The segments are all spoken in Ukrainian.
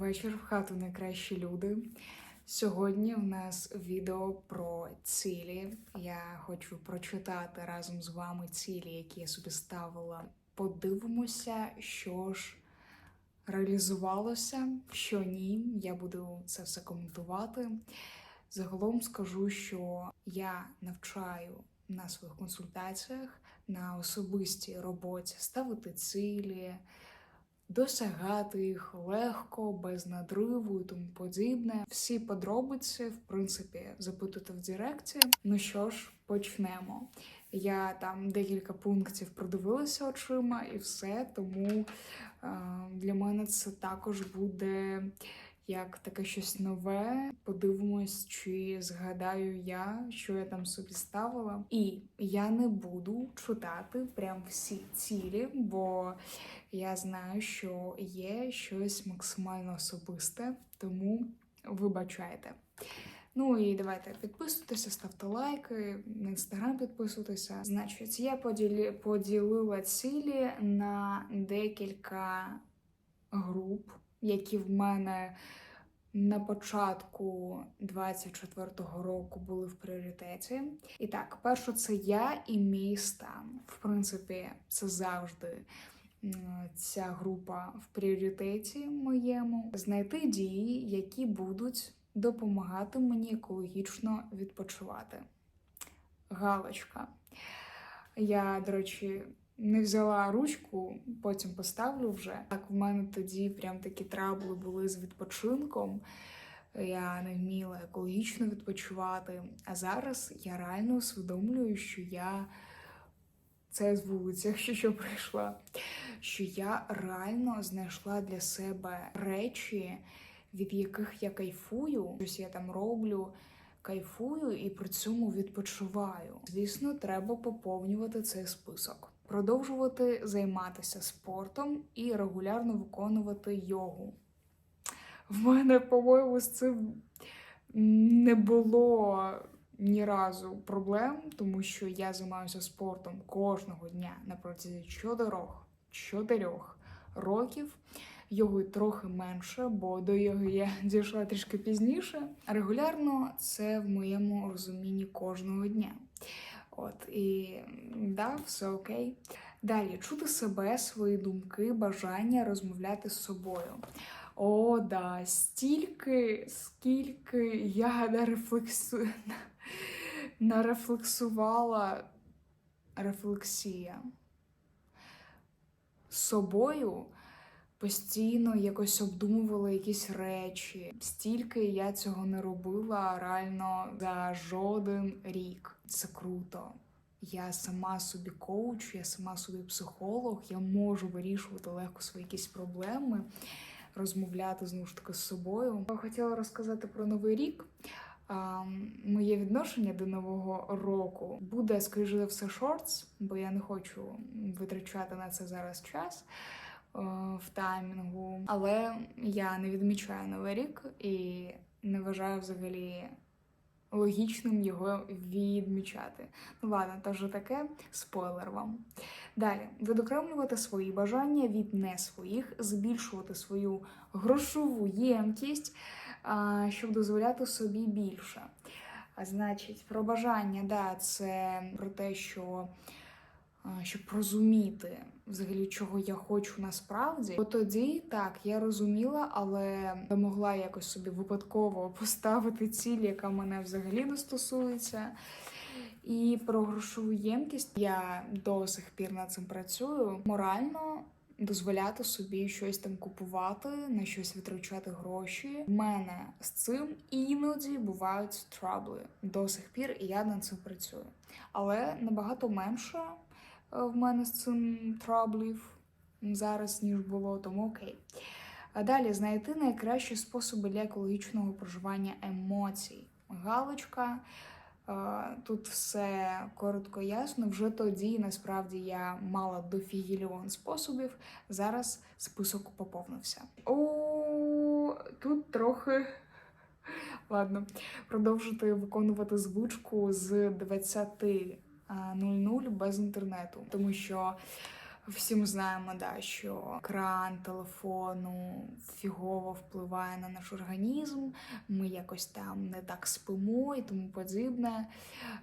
вечір в хату найкращі люди. Сьогодні в нас відео про цілі. Я хочу прочитати разом з вами цілі, які я собі ставила. Подивимося, що ж реалізувалося, що ні. Я буду це все коментувати. Загалом скажу, що я навчаю на своїх консультаціях, на особистій роботі ставити цілі, досягати їх легко, без надриву і тому подібне. Всі подробиці, в принципі, запитати в Директі. Ну що ж, почнемо. Я там декілька пунктів продивилася очима і все, тому е, для мене це також буде як таке щось нове. Подивимось, чи згадаю я, що я там собі ставила. І я не буду читати прям всі цілі, бо я знаю, що є щось максимально особисте, тому вибачайте. Ну і давайте підписуйтеся, ставте лайки, на інстаграм підписуйтеся. Значить, я поділі, поділила цілі на декілька груп, які в мене на початку 24-го року були в пріоритеті. І так, перше, це я і мій стан. В принципі, це завжди ця група в пріоритеті моєму. Знайти дії, які будуть допомагати мені екологічно відпочивати. Галочка. Я, до речі, не взяла ручку, потім поставлю вже. Так, в мене тоді прям такі трабли були з відпочинком. Я не вміла екологічно відпочивати. А зараз я реально усвідомлюю, що я це з вулиці, якщо що прийшла, що я реально знайшла для себе речі, від яких я кайфую. Щось я там роблю, кайфую і при цьому відпочиваю. Звісно, треба поповнювати цей список, продовжувати займатися спортом і регулярно виконувати йогу. В мене, по-моєму, з цим не було ні разу проблем, тому що я займаюся спортом кожного дня на протязі чотирьох, чотирьох років. Йоги трохи менше, бо до йоги я дійшла трішки пізніше. Регулярно це в моєму розумінні кожного дня. От і да, все окей. Далі чути себе, свої думки, бажання розмовляти з собою. О, да, стільки, скільки я нарефлексу... нарефлексувала рефлексія з собою. Постійно якось обдумувала якісь речі. Стільки я цього не робила реально за жоден рік. Це круто. Я сама собі коуч, я сама собі психолог, я можу вирішувати легко свої якісь проблеми, розмовляти знову ж таки з собою. Я хотіла розказати про новий рік. А, Моє відношення до нового року буде, скоріше за все, шортс, бо я не хочу витрачати на це зараз час е, в таймінгу. Але я не відмічаю новий рік і не вважаю взагалі логічним його відмічати. Ну ладно, то вже таке спойлер вам. Далі відокремлювати свої бажання від не своїх, збільшувати свою грошову ємкість, щоб дозволяти собі більше. А значить, про бажання, да, це про те, що щоб розуміти взагалі, чого я хочу насправді. Бо тоді так я розуміла, але могла якось собі випадково поставити ціль, яка мене взагалі не стосується. І про грошову ємкість я до сих пір над цим працюю. Морально дозволяти собі щось там купувати, на щось витрачати гроші. У мене з цим іноді бувають трабли до сих пір, і я над цим працюю. Але набагато менше в мене з цим траблів зараз, ніж було, тому окей. Далі знайти найкращі способи для екологічного проживання емоцій. Галочка. Е, Тут все коротко ясно. Вже тоді насправді я мала дофігільйон способів. Зараз список поповнився. О, тут трохи. Ладно, продовжити виконувати звучку з 20.00 без інтернету, тому що Всім знаємо, да, що екран телефону фігово впливає на наш організм. Ми якось там не так спимо і тому подібне.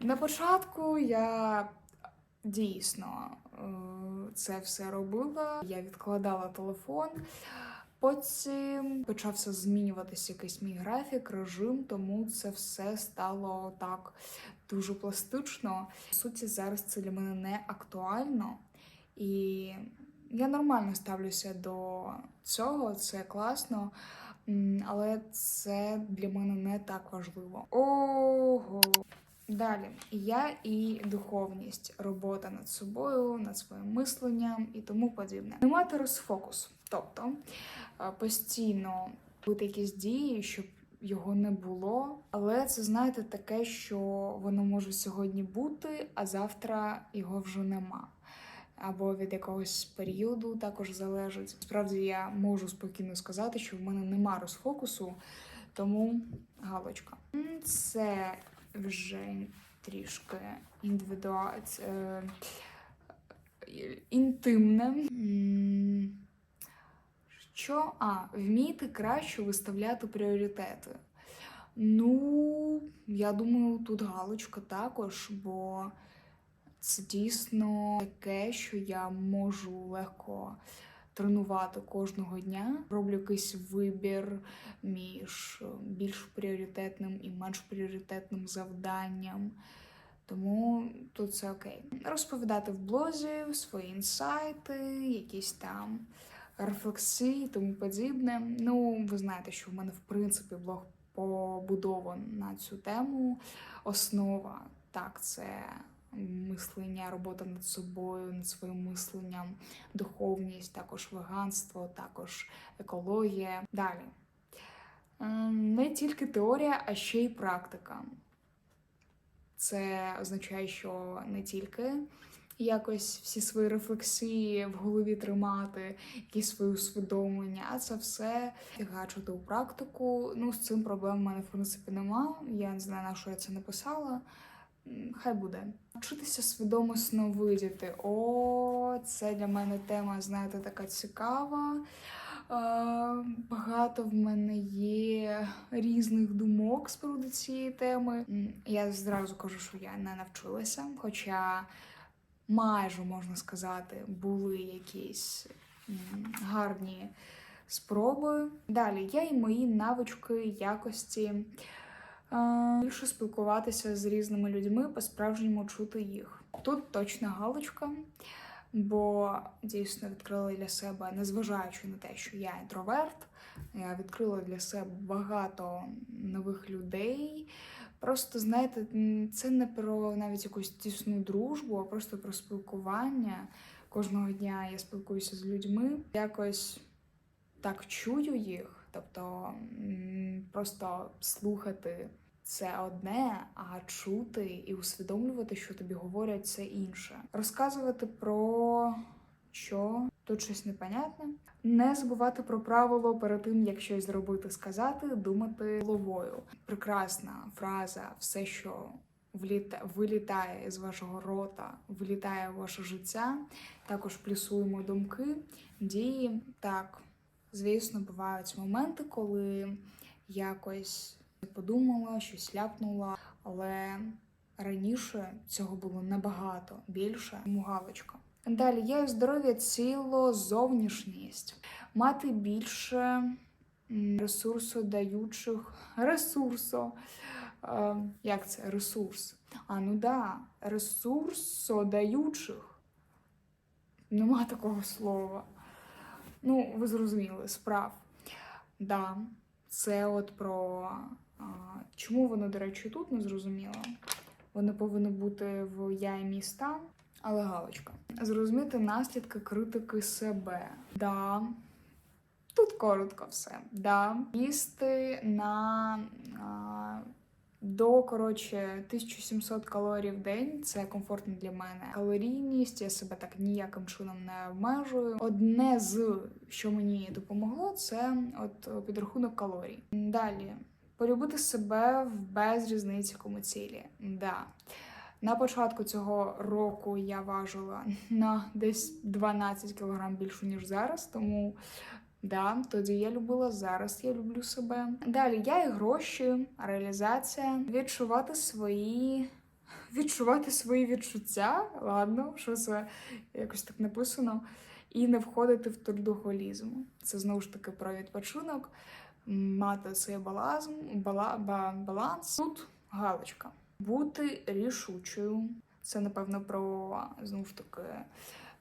На початку я дійсно е, це все робила. Я відкладала телефон. Потім почався змінюватися якийсь мій графік, режим, тому це все стало так дуже пластично. По суті, зараз це для мене не актуально, і я нормально ставлюся до цього, це класно, але це для мене не так важливо. Ого. Далі я і духовність, робота над собою, над своїм мисленням і тому подібне. Не мати розфокус, тобто е, постійно бути якісь дії, щоб його не було. Але це знаєте таке, що воно може сьогодні бути, а завтра його вже нема. Або від якогось періоду також залежить. Справді я можу спокійно сказати, що в мене нема розфокусу, тому галочка. Це вже трішки індивідуа... е, інтимне. Що? А, вміти краще виставляти пріоритети. Ну, я думаю, тут галочка також, бо це дійсно таке, що я можу легко тренувати кожного дня. Роблю якийсь вибір між більш пріоритетним і менш пріоритетним завданням. Тому тут це окей. Розповідати в блозі свої інсайти, якісь там рефлексії, тому подібне. Ну, ви знаєте, що в мене в принципі блог побудований на цю тему. Основа так, це мислення, робота над собою, над своїм мисленням, духовність, також веганство, також екологія. Далі. Ем, Не тільки теорія, а ще й практика. Це означає, що не тільки якось всі свої рефлексії в голові тримати, якісь свої усвідомлення, а це все фігачити у практику. Ну, з цим проблем в мене в принципі нема. Я не знаю, на що я це написала. Хай буде. Вчитися свідомо сновидіти. О, це для мене тема, знаєте, така цікава. Е, Багато в мене є різних думок з приводу цієї теми. Я зразу кажу, що я не навчилася, хоча майже можна сказати, були якісь гарні спроби. Далі я і мої навички, якості. Е, Більше спілкуватися з різними людьми, по-справжньому чути їх. Тут точна галочка, бо дійсно відкрила для себе, незважаючи на те, що я інтроверт, я відкрила для себе багато нових людей. Просто знаєте, це не про навіть якусь тісну дружбу, а просто про спілкування. Кожного дня я спілкуюся з людьми, якось так чую їх. Тобто просто слухати це одне, а чути і усвідомлювати, що тобі говорять, це інше. Розказувати про що тут щось непонятне. Не забувати про правило перед тим, як щось зробити, сказати, думати головою. Прекрасна фраза, все, що вліта... вилітає з вашого рота, влітає в ваше життя. Також плюсуємо думки, дії. Так, звісно, бувають моменти, коли якось подумала, щось ляпнула, але раніше цього було набагато більше. Тому галочка. Далі є здоров'я ціло, зовнішність, мати більше ресурсодаючих ресурсо. Е, як це ресурс? А ну да, ресурсодаючих. Нема такого слова. Ну, ви зрозуміли, справ. Да, це от про а, чому воно, до речі, тут не зрозуміло. Воно повинно бути в я і мій стан, але галочка. Зрозуміти наслідки критики себе. Да. Тут коротко все. Да. Їсти на а, до коротше 1700 калорій в день. Це комфортно для мене. Калорійність, я себе так ніяким чином не обмежую. Одне з що мені допомогло, це от підрахунок калорій. Далі полюбити себе в без різниці кому цілі. Да. На початку цього року я важила на десь 12 кг більше, ніж зараз, тому да, тоді я любила, зараз я люблю себе. Далі я і гроші, реалізація, відчувати свої. Відчувати свої відчуття, ладно, що це якось так написано, і не входити в трудоголізм. Це знову ж таки про відпочинок, мати цей балазм, бала, ба, баланс. Тут галочка. Бути рішучою. Це, напевно, про знову ж таки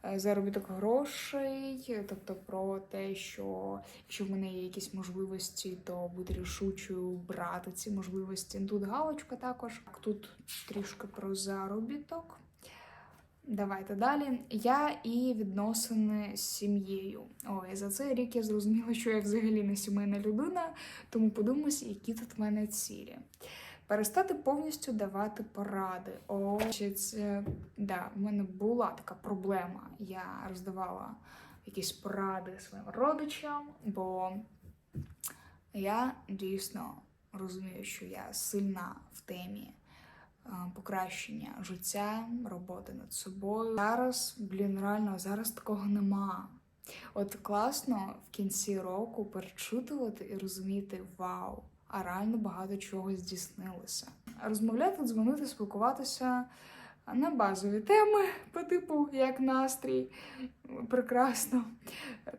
е, заробіток грошей, тобто про те, що якщо в мене є якісь можливості, то бути рішучою брати ці можливості. Тут галочка також. Тут трішки про заробіток. Давайте далі. Я і відносини з сім'єю. Ой, за цей рік я зрозуміла, що я взагалі не сімейна людина, тому подумайся, які тут в мене цілі. Перестати повністю давати поради. О, ще це да, в мене була така проблема. Я роздавала якісь поради своїм родичам, бо я дійсно розумію, що я сильна в темі е, покращення життя, роботи над собою. Зараз, блін, реально, зараз такого нема. От класно в кінці року перечитувати і розуміти вау, а реально багато чого здійснилося. Розмовляти, дзвонити, спілкуватися на базові теми по типу як настрій. Прекрасно,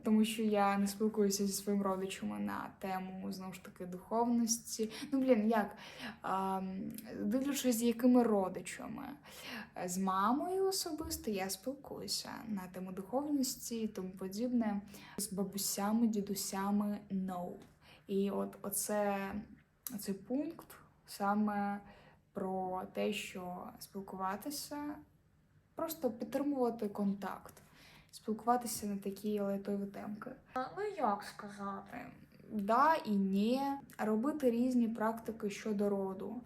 тому що я не спілкуюся зі своїм родичами на тему знову ж таки духовності. Ну, блін, як а, дивлячись, з якими родичами. З мамою особисто я спілкуюся на тему духовності і тому подібне. З бабусями, дідусями no. І от оце, оцей пункт саме про те, що спілкуватися, просто підтримувати контакт, спілкуватися на такі лайтові темки. Ну як сказати? Да і ні. Робити різні практики щодо роду.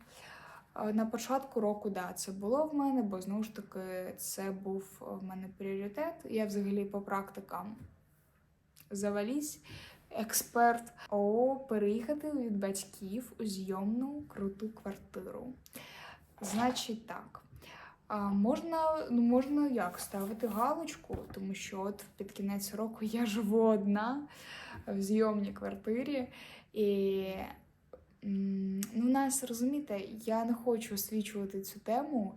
Е, На початку року, да, це було в мене, бо знову ж таки це був в мене пріоритет. Я взагалі по практикам завалісь, експерт ООО переїхати від батьків у зйомну круту квартиру. Значить так. А можна, ну можна як ставити галочку, тому що от під кінець року я живу одна в зйомній квартирі, і ну, нас розумієте, я не хочу освічувати цю тему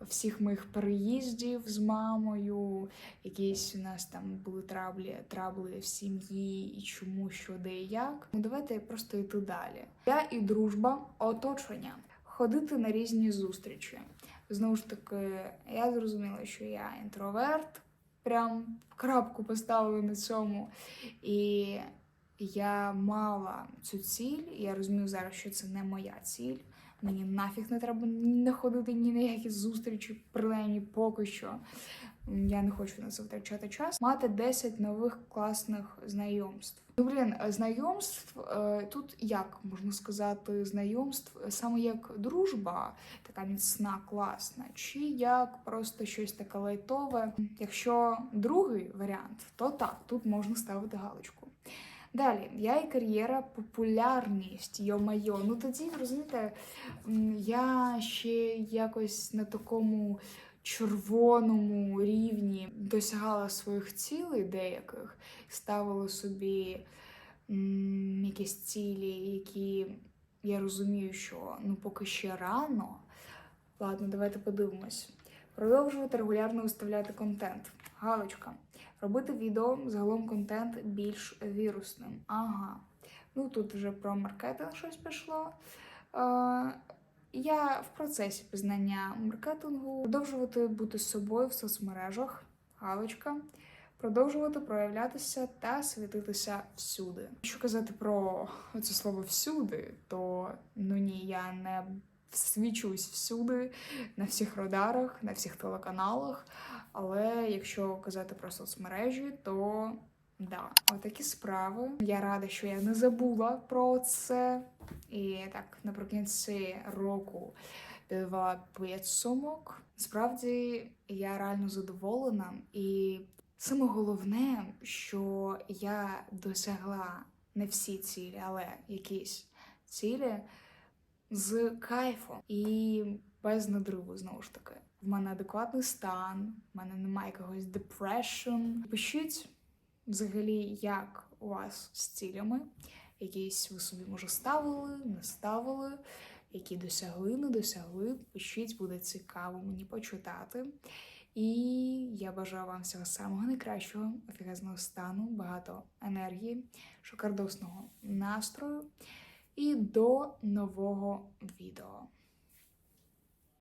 всіх моїх переїздів з мамою, якісь у нас там були траблі, трабли в сім'ї, і чому, що, де і як. Ну давайте просто йти далі. Я і дружба, оточення, ходити на різні зустрічі. Знову ж таки, я зрозуміла, що я інтроверт, прям крапку поставила на цьому. І я мала цю ціль, і я розумію зараз, що це не моя ціль. Мені нафіг не треба не ходити ні на які зустрічі, принаймні поки що. Я не хочу на це втрачати час. Мати 10 нових класних знайомств. Ну, блін, знайомств е, тут як можна сказати, знайомств саме як дружба, така міцна, класна, чи як просто щось таке лайтове. Якщо другий варіант, то так, тут можна ставити галочку. Далі, я і кар'єра, популярність, йо-майо. Ну тоді, розумієте, я ще якось на такому червоному рівні досягала своїх цілей деяких, ставила собі м, якісь цілі, які я розумію, що ну поки ще рано. Ладно, давайте подивимось. Продовжувати регулярно виставляти контент. Галочка. Робити відео, загалом контент більш вірусним. Ага. Ну тут вже про маркетинг щось пішло. Е, я в процесі пізнання маркетингу, продовжувати бути собою в соцмережах. Галочка. Продовжувати проявлятися та світитися всюди. Якщо казати про це слово всюди, то ну ні, я не свічусь всюди, на всіх радарах, на всіх телеканалах. Але якщо казати про соцмережі, то да, отакі справи. Я рада, що я не забула про це. І так, наприкінці року підвела підсумок. Справді я реально задоволена, і саме головне, що я досягла не всі цілі, але якісь цілі. З кайфом і без надриву знову ж таки. В мене адекватний стан, в мене немає якогось depression. Пишіть взагалі, як у вас з цілями, якісь ви собі може ставили, не ставили, які досягли, не досягли. Пишіть, буде цікаво мені почитати. І я бажаю вам всього самого найкращого, офігезного стану, багато енергії, шикардосного настрою. І до нового відео.